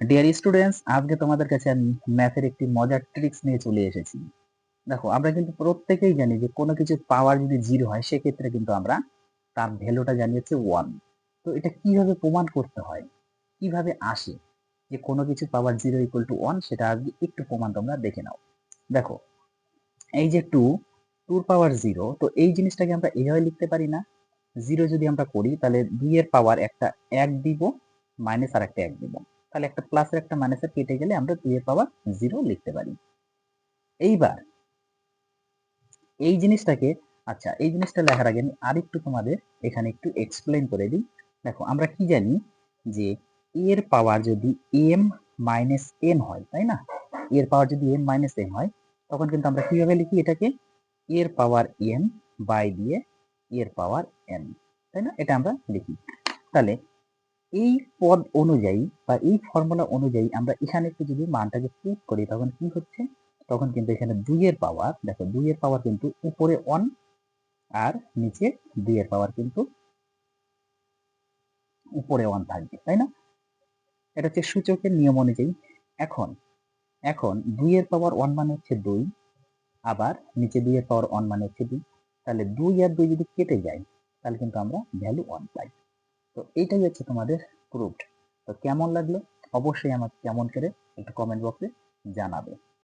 Dear students আজকে তোমাদের কাছে আমি ম্যাথের একটি মজার ট্রিক্স নিয়ে চলে এসেছি। দেখো, আমরা কিন্তু প্রত্যেকেই জানি যে কোনো কিছু পাওয়ার যদি জিরো হয়, সেক্ষেত্রে কিন্তু আমরা তার ভ্যালুটা জানি হচ্ছে ওয়ান তো এটা কীভাবে প্রমাণ করতে হয়? কীভাবে আসে যে কোনো কিছু power zero equal to one সেটা আজকে একটু প্রমাণ তোমরা দেখে নাও। দেখো, এই যে টু টুর পাওয়ার জিরো তো এই জিনিসটাকে আমরা এইভাবে লিখতে পারি না। জিরো যদি আমরা করি, তাহলে দুইয়ের পাওয়ার একটা এক দিব মাইনাস আর একটা এক দিব। তাহলে একটা প্লাসের একটা মাইনাসের কেটে গেলে আমরা দুই এর পাওয়ার জিরো লিখতে পারি। এইবার এই জিনিসটাকে আচ্ছা এই জিনিসটা লেখার আগে আমি আরেকটু তোমাদের এখানে একটু এক্সপ্লেন করে দিই। দেখো, আমরা কি জানি যে এর পাওয়ার যদি এম মাইনাস এন হয়, তাই না? এর পাওয়ার যদি এম মাইনাস এন হয়, তখন কিন্তু আমরা কীভাবে লিখি এটাকে? এর পাওয়ার এন বাই দিয়ে এর পাওয়ার এন তাই না? এটা আমরা লিখি। তাহলে এই পদ অনুযায়ী বা এই ফর্মুলা অনুযায়ী আমরা এখানে একটু যদি মানটাকে পুট করি, তখন কি হচ্ছে? তখন কিন্তু এখানে দুইয়ের পাওয়ার দেখো দুইয়ের পাওয়ার কিন্তু উপরে ওয়ান আর নিচে দুইয়ের পাওয়ার কিন্তু উপরে ওয়ান থাকবে, তাই না? এটা হচ্ছে সূচকের নিয়ম অনুযায়ী। এখন এখন দুইয়ের পাওয়ার ওয়ান মানে হচ্ছে দুই, আবার নিচে দুইয়ের পাওয়ার ওয়ান মানে হচ্ছে দুই। তাহলে দুই আর দুই যদি কেটে যায়, তাহলে কিন্তু আমরা ভ্যালু ওয়ান পাই। তো এইটাই হচ্ছে তোমাদের প্রুফড তো কেমন লাগল? অবশ্যই আমাকে কেমন করে একটু কমেন্ট বক্সে জানাবে।